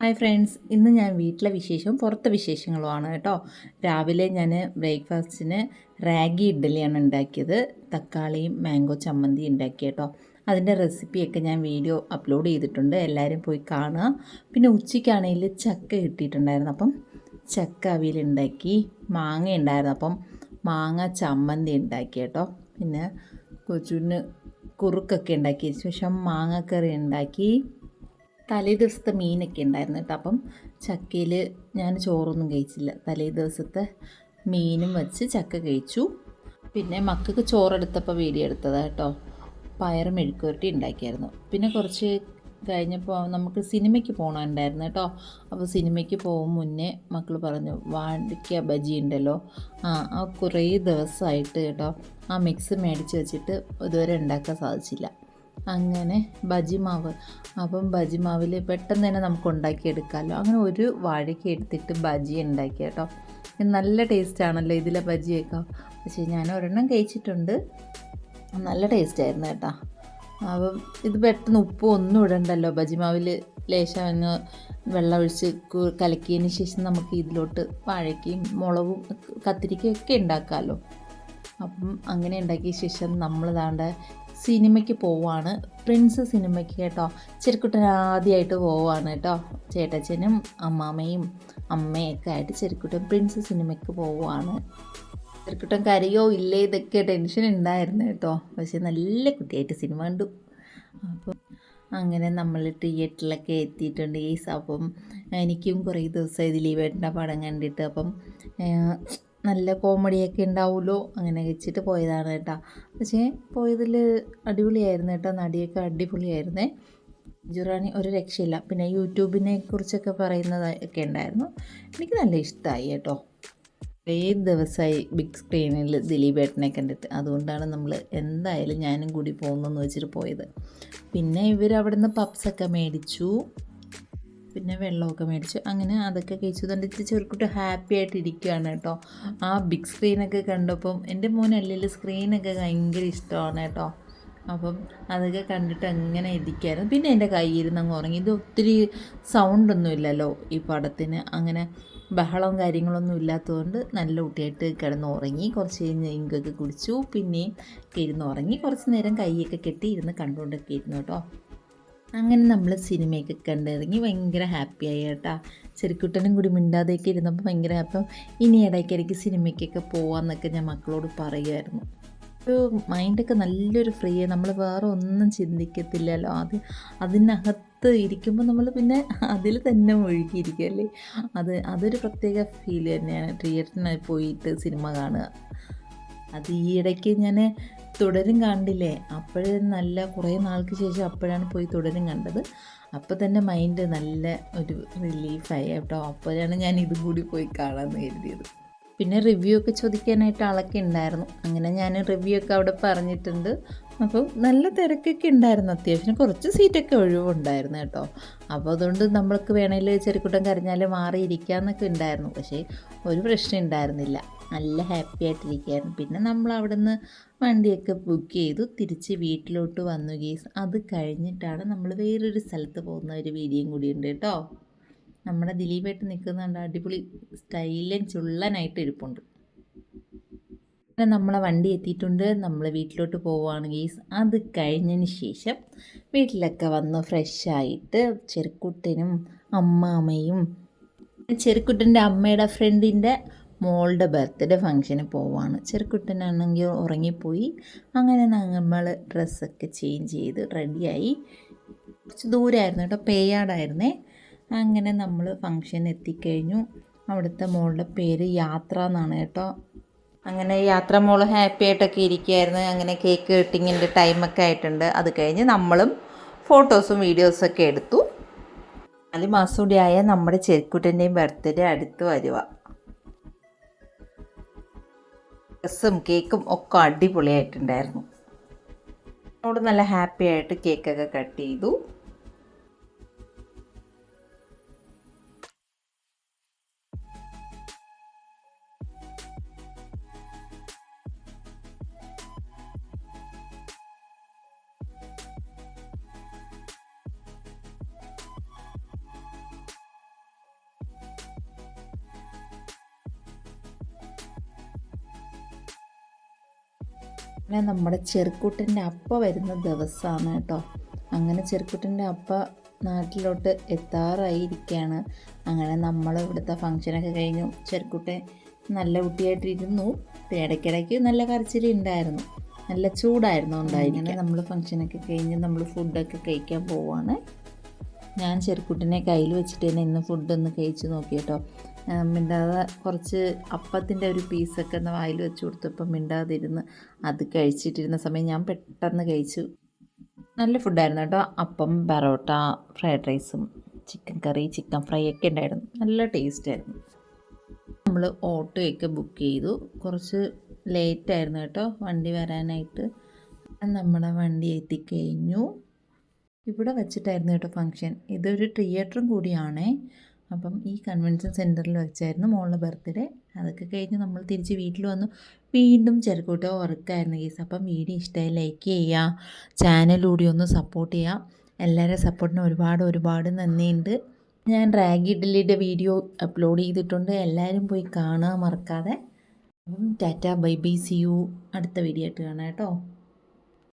Hi friends ഇന്ന് ഞാൻ വീട്ടിലെ വിശേഷവും പുറത്തെ വിശേഷങ്ങളുമാണ് കേട്ടോ. രാവിലെ ഞാൻ ബ്രേക്ക്ഫാസ്റ്റിന് റാഗി ഇഡ്ഡലിയാണ് ഉണ്ടാക്കിയത്. തക്കാളിയും മാംഗോ ചമ്മന്തി ഉണ്ടാക്കി കേട്ടോ. അതിന്റെ റെസിപ്പിയൊക്കെ ഞാൻ വീഡിയോ അപ്ലോഡ് ചെയ്തിട്ടുണ്ട് എല്ലാവരും പോയി കാണുക. പിന്നെ ഉച്ചയ്ക്കാണെങ്കിൽ ചക്ക കിട്ടിയിട്ടുണ്ടായിരുന്നു അപ്പം ചക്ക അവിയലുണ്ടാക്കി മാങ്ങ ഉണ്ടായിരുന്നു അപ്പം മാങ്ങ ചമ്മന്തി ഉണ്ടാക്കി കേട്ടോ. പിന്നെ കൊച്ചുവിന് കുറുക്കൊക്കെ ഉണ്ടാക്കി ശേഷം മാങ്ങക്കറി ഉണ്ടാക്കി തലേ ദിവസത്തെ മീനൊക്കെ ഉണ്ടായിരുന്നു കേട്ടോ. അപ്പം ചക്കയിൽ ഞാൻ ചോറൊന്നും കഴിച്ചില്ല. തലേ ദിവസത്തെ മീനും വെച്ച് ചക്ക കഴിച്ചു. പിന്നെ മക്കൾക്ക് ചോറെടുത്തപ്പോൾ വീഡിയോ എടുത്തതാണ് കേട്ടോ. പയർ മെഴുക്കുവരട്ടി ഉണ്ടാക്കിയായിരുന്നു. പിന്നെ കുറച്ച് കഴിഞ്ഞപ്പോൾ നമുക്ക് സിനിമയ്ക്ക് പോകണമുണ്ടായിരുന്നു കേട്ടോ. അപ്പോൾ സിനിമയ്ക്ക് പോകും മുന്നേ മക്കൾ പറഞ്ഞു വാടിക്ക ബജി ഉണ്ടല്ലോ. ആ ആ കുറേ ദിവസമായിട്ട് കേട്ടോ ആ മിക്സ് മേടിച്ച് വെച്ചിട്ട് ഇതുവരെ ഉണ്ടാക്കാൻ സാധിച്ചില്ല. അങ്ങനെ ബജിമാവ്. അപ്പം ബജിമാവിൽ പെട്ടെന്ന് തന്നെ നമുക്ക് ഉണ്ടാക്കിയെടുക്കാമല്ലോ. അങ്ങനെ ഒരു വാഴയ്ക്ക് എടുത്തിട്ട് ബജി ഉണ്ടാക്കി കേട്ടോ. നല്ല ടേസ്റ്റ് ആണല്ലോ ഇതിലെ ബജിയൊക്കെ. പക്ഷേ ഞാൻ ഒരെണ്ണം കഴിച്ചിട്ടുണ്ട്. നല്ല ടേസ്റ്റ് ആയിരുന്നു കേട്ടോ. അപ്പം ഇത് പെട്ടെന്ന് ഉപ്പ് ഒന്നും ഇടണ്ടല്ലോ. ബജിമാവിൽ ലേശം അങ്ങ് വെള്ളമൊഴിച്ച് കലക്കിയതിന് ശേഷം നമുക്ക് ഇതിലോട്ട് വാഴയ്ക്കയും മുളകും കത്തിരിക്കയും ഒക്കെ ഉണ്ടാക്കാമല്ലോ. അപ്പം അങ്ങനെ ഉണ്ടാക്കിയ ശേഷം നമ്മൾ സിനിമയ്ക്ക് പോവാണ്. പ്രിൻസ് സിനിമയ്ക്ക് കേട്ടോ. ചെറുക്കുട്ടൻ ആദ്യമായിട്ട് പോവാണ് കേട്ടോ. ചേട്ടച്ചനും അമ്മാമ്മയും അമ്മയൊക്കെ ആയിട്ട് ചെറുക്കുട്ടൻ പ്രിൻസ് സിനിമയ്ക്ക് പോവാണ്. ചെറുക്കുട്ടൻ കരയോ ഇല്ലേ ഇതൊക്കെ ടെൻഷൻ ഉണ്ടായിരുന്നു കേട്ടോ. പക്ഷെ നല്ല കുട്ടിയായിട്ട് സിനിമ കണ്ടു. അപ്പോൾ അങ്ങനെ നമ്മൾ തിയേറ്ററിലൊക്കെ എത്തിയിട്ടുണ്ട് ഈ അപ്പം എനിക്കും കുറേ ദിവസം ഇത് ലീവേട്ടന്റെ പടം കണ്ടിട്ട് അപ്പം നല്ല കോമഡിയൊക്കെ ഉണ്ടാവുമല്ലോ അങ്ങനെ വെച്ചിട്ട് പോയതാണ് കേട്ടോ. പക്ഷേ പോയതിൽ അടിപൊളിയായിരുന്നു കേട്ടോ. നടിയൊക്കെ അടിപൊളിയായിരുന്നേ. ജുറാണി ഒരു രക്ഷയില്ല. പിന്നെ യൂട്യൂബിനെ കുറിച്ചൊക്കെ പറയുന്നതൊക്കെ ഉണ്ടായിരുന്നു. എനിക്ക് നല്ല ഇഷ്ടമായി കേട്ടോ. കുറേ ദിവസമായി ബിഗ് സ്ക്രീനിൽ ദിലീപേട്ടനെ കണ്ടിട്ട്. അതുകൊണ്ടാണ് നമ്മൾ എന്തായാലും ഞാനും കൂടി പോകുന്നെന്ന് വെച്ചിട്ട് പോയത്. പിന്നെ ഇവർ അവിടുന്ന് പപ്സൊക്കെ മേടിച്ചു. പിന്നെ വെള്ളമൊക്കെ മേടിച്ചു അങ്ങനെ അതൊക്കെ കഴിച്ചു. കണ്ടിട്ട് ചെറുക്കുട്ടി ഹാപ്പി ആയിട്ട് ഇരിക്കുകയാണ് കേട്ടോ. ആ ബിഗ് സ്ക്രീനൊക്കെ കണ്ടപ്പം എന്റെ മോൻ അല്ലെങ്കിൽ സ്ക്രീനൊക്കെ ഭയങ്കര ഇഷ്ടമാണ് കേട്ടോ. അപ്പം അതൊക്കെ കണ്ടിട്ട് അങ്ങനെ ഇരിക്കുകയായിരുന്നു. പിന്നെ എന്റെ കയ്യിരുന്ന് അങ്ങ് ഉറങ്ങി. ഇത് ഒത്തിരി സൗണ്ടൊന്നുമില്ലല്ലോ ഈ പടത്തിന്. അങ്ങനെ ബഹളവും കാര്യങ്ങളൊന്നും ഇല്ലാത്തതുകൊണ്ട് നല്ല കുട്ടിയായിട്ട് കിടന്ന് ഉറങ്ങി. കുറച്ച് കഴിഞ്ഞ് ഇങ്കൊക്കെ കുടിച്ചു. പിന്നെയും ഇരുന്ന് ഉറങ്ങി. കുറച്ച് നേരം കൈയൊക്കെ കെട്ടി ഇരുന്ന് കണ്ടുകൊണ്ടൊക്കെ ഇരുന്നു കേട്ടോ. അങ്ങനെ നമ്മൾ സിനിമയൊക്കെ കണ്ടിറങ്ങി ഭയങ്കര ഹാപ്പിയായി കേട്ടോ. ചെറുക്കുട്ടനും കൂടി മിണ്ടാതെയൊക്കെ ഇരുന്നപ്പോൾ ഭയങ്കര അപ്പം ഇനി ഇടയ്ക്കിടയ്ക്ക് സിനിമയ്ക്കൊക്കെ പോവാമെന്നൊക്കെ ഞാൻ മക്കളോട് പറയുമായിരുന്നു ഒരു മൈൻഡൊക്കെ നല്ലൊരു ഫ്രീ നമ്മൾ വേറെ ഒന്നും ചിന്തിക്കത്തില്ലല്ലോ. അത് അതിനകത്ത് ഇരിക്കുമ്പോൾ നമ്മൾ പിന്നെ അതിൽ തന്നെ മുഴുകിയിരിക്കും അത് അതൊരു പ്രത്യേക ഫീൽ തന്നെയാണ്. തിയേറ്ററിനായി പോയിട്ട് സിനിമ കാണുക. അത് ഈ ഇടയ്ക്ക് ഞാൻ തുടരും കണ്ടില്ലേ? അപ്പോഴേ നല്ല കുറേ നാൾക്ക് ശേഷം അപ്പോഴാണ് പോയി തുടരും കണ്ടത്. അപ്പോൾ തന്നെ മൈൻഡ് നല്ല ഒരു റിലീഫായി കേട്ടോ. അപ്പോഴാണ് ഞാൻ ഇതും കൂടി പോയി കാണാമെന്ന് കരുതിയത്. പിന്നെ റിവ്യൂ ഒക്കെ ചോദിക്കാനായിട്ട് ആളൊക്കെ ഉണ്ടായിരുന്നു. അങ്ങനെ ഞാൻ റിവ്യൂ ഒക്കെ അവിടെ പറഞ്ഞിട്ടുണ്ട്. അപ്പോൾ നല്ല തിരക്കൊക്കെ ഉണ്ടായിരുന്നു അത്യാവശ്യം. കുറച്ച് സീറ്റൊക്കെ ഒഴിവുണ്ടായിരുന്നു കേട്ടോ. അപ്പോൾ അതുകൊണ്ട് നമ്മൾക്ക് വേണമെങ്കിൽ ചെറുക്കുട്ടം കരഞ്ഞാൽ മാറിയിരിക്കാമെന്നൊക്കെ ഉണ്ടായിരുന്നു. പക്ഷേ ഒരു പ്രശ്നം ഉണ്ടായിരുന്നില്ല. നല്ല ഹാപ്പി ആയിട്ടിരിക്കുകയായിരുന്നു. പിന്നെ നമ്മൾ അവിടുന്ന് വണ്ടിയൊക്കെ ബുക്ക് ചെയ്തു. തിരിച്ച് വീട്ടിലോട്ട് വന്നു ഗീസ് അത് കഴിഞ്ഞിട്ടാണ് നമ്മൾ വേറൊരു സ്ഥലത്ത് പോകുന്ന ഒരു വീഡിയോയും കൂടി ഉണ്ട് കേട്ടോ. നമ്മുടെ ദിലീപായിട്ട് നിൽക്കുന്നുണ്ട് അടിപൊളി സ്റ്റൈലൻ ചുള്ളനായിട്ട് ഇരിപ്പുണ്ട്. പിന്നെ നമ്മളെ വണ്ടി എത്തിയിട്ടുണ്ട്. നമ്മൾ വീട്ടിലോട്ട് പോവുകയാണ് ഗീസ് അത് കഴിഞ്ഞതിന് ശേഷം വീട്ടിലൊക്കെ വന്ന് ഫ്രഷായിട്ട് ചെറുക്കുട്ടനും അമ്മാമ്മയും ചെറുക്കുട്ടന്റെ അമ്മയുടെ ഫ്രണ്ടിന്റെ മോളുടെ ബർത്ത്ഡേ ഫംഗ്ഷന് പോവാണ് ചെറുക്കുട്ടനാണെങ്കിൽ ഉറങ്ങിപ്പോയി. അങ്ങനെ നമ്മൾ ഡ്രസ്സൊക്കെ ചേഞ്ച് ചെയ്ത് റെഡിയായി കുറച്ച് ദൂരമായിരുന്നു കേട്ടോ പേയാടായിരുന്നേ അങ്ങനെ നമ്മൾ ഫങ്ഷൻ എത്തിക്കഴിഞ്ഞു. അവിടുത്തെ മോളുടെ പേര് യാത്ര എന്നാണ് കേട്ടോ. അങ്ങനെ യാത്ര മോൾ ഹാപ്പി ആയിട്ടൊക്കെ ഇരിക്കുകയായിരുന്നു അങ്ങനെ കേക്ക് കട്ടിങ്ങിന്റെ ടൈമൊക്കെ ആയിട്ടുണ്ട്. അത് കഴിഞ്ഞ് നമ്മളും ഫോട്ടോസും വീഡിയോസൊക്കെ എടുത്തു നാല് മാസം കൂടി ആയ നമ്മുടെ ചെരുക്കുട്ടന്റെയും ബർത്ത്ഡേ അടുത്ത് വരിക ഡ്രസ്സും കേക്കും ഒക്കെ അടിപൊളിയായിട്ടുണ്ടായിരുന്നു. അവിടെ നല്ല ഹാപ്പി ആയിട്ട് കേക്കൊക്കെ കട്ട് ചെയ്തു. അങ്ങനെ നമ്മുടെ ചെറുക്കുട്ടന്റെ അപ്പ വരുന്ന ദിവസമാണ് കേട്ടോ. അങ്ങനെ ചെറുക്കുട്ടന്റെ അപ്പ നാട്ടിലോട്ട് എത്താറായിരിക്കുകയാണ് അങ്ങനെ നമ്മൾ ഇവിടുത്തെ ഫങ്ഷനൊക്കെ കഴിഞ്ഞു. ചെറുക്കുട്ടൻ നല്ല കുട്ടിയായിട്ടിരുന്നു. പിന്നെ ഇടയ്ക്കിടയ്ക്ക് നല്ല കരച്ചിലുണ്ടായിരുന്നു നല്ല ചൂടായിരുന്നു ഉണ്ടായിരുന്നു നമ്മൾ ഫങ്ഷനൊക്കെ കഴിഞ്ഞ് നമ്മൾ ഫുഡൊക്കെ കഴിക്കാൻ പോവാണ്. ഞാൻ ചെറുക്കുട്ടിനെ കയ്യിൽ വെച്ചിട്ട് തന്നെ ഇന്ന് ഫുഡൊന്ന് കഴിച്ച് നോക്കി കേട്ടോ. മിണ്ടാതെ കുറച്ച് അപ്പത്തിന്റെ ഒരു പീസൊക്കെ ഒന്ന് വായിൽ വെച്ച് കൊടുത്തപ്പോൾ മിണ്ടാതിരുന്ന് അത് കഴിച്ചിട്ടിരുന്ന സമയം ഞാൻ പെട്ടെന്ന് കഴിച്ചു. നല്ല ഫുഡായിരുന്നു കേട്ടോ. അപ്പം പൊറോട്ട ഫ്രൈഡ് റൈസും ചിക്കൻ കറി ചിക്കൻ ഫ്രൈ ഒക്കെ ഉണ്ടായിരുന്നു. നല്ല ടേസ്റ്റായിരുന്നു നമ്മൾ ഓട്ടോയൊക്കെ ബുക്ക് ചെയ്തു. കുറച്ച് ലേറ്റ് ആയിരുന്നു കേട്ടോ വണ്ടി വരാനായിട്ട്. നമ്മുടെ വണ്ടി എത്തിക്കഴിഞ്ഞു. ഇവിടെ വെച്ചിട്ടായിരുന്നു കേട്ടോ ഫങ്ഷൻ ഇതൊരു തിയേറ്ററും കൂടിയാണേ. അപ്പം ഈ കൺവെൻഷൻ സെന്ററിൽ വെച്ചായിരുന്നു മോളുടെ ബർത്ത്ഡേ അതൊക്കെ കഴിഞ്ഞ് നമ്മൾ തിരിച്ച് വീട്ടിൽ വന്നു. വീണ്ടും ചെറുക്കൂട്ട ഉറക്കായിരുന്നു കേസ് അപ്പം വീഡിയോ ഇഷ്ടമായി ലൈക്ക് ചെയ്യുക ചാനലൂടി ഒന്ന് സപ്പോർട്ട് ചെയ്യുക. എല്ലാവരുടെ സപ്പോർട്ടിന് ഒരുപാട് ഒരുപാട് നന്ദിയുണ്ട്. ഞാൻ റാഗി ഇഡ്ഡലിയുടെ വീഡിയോ അപ്ലോഡ് ചെയ്തിട്ടുണ്ട്. എല്ലാവരും പോയി കാണുക മറക്കാതെ. അപ്പം tata bye bye see you അടുത്ത വീഡിയോ ആയിട്ട് കാണാം കേട്ടോ.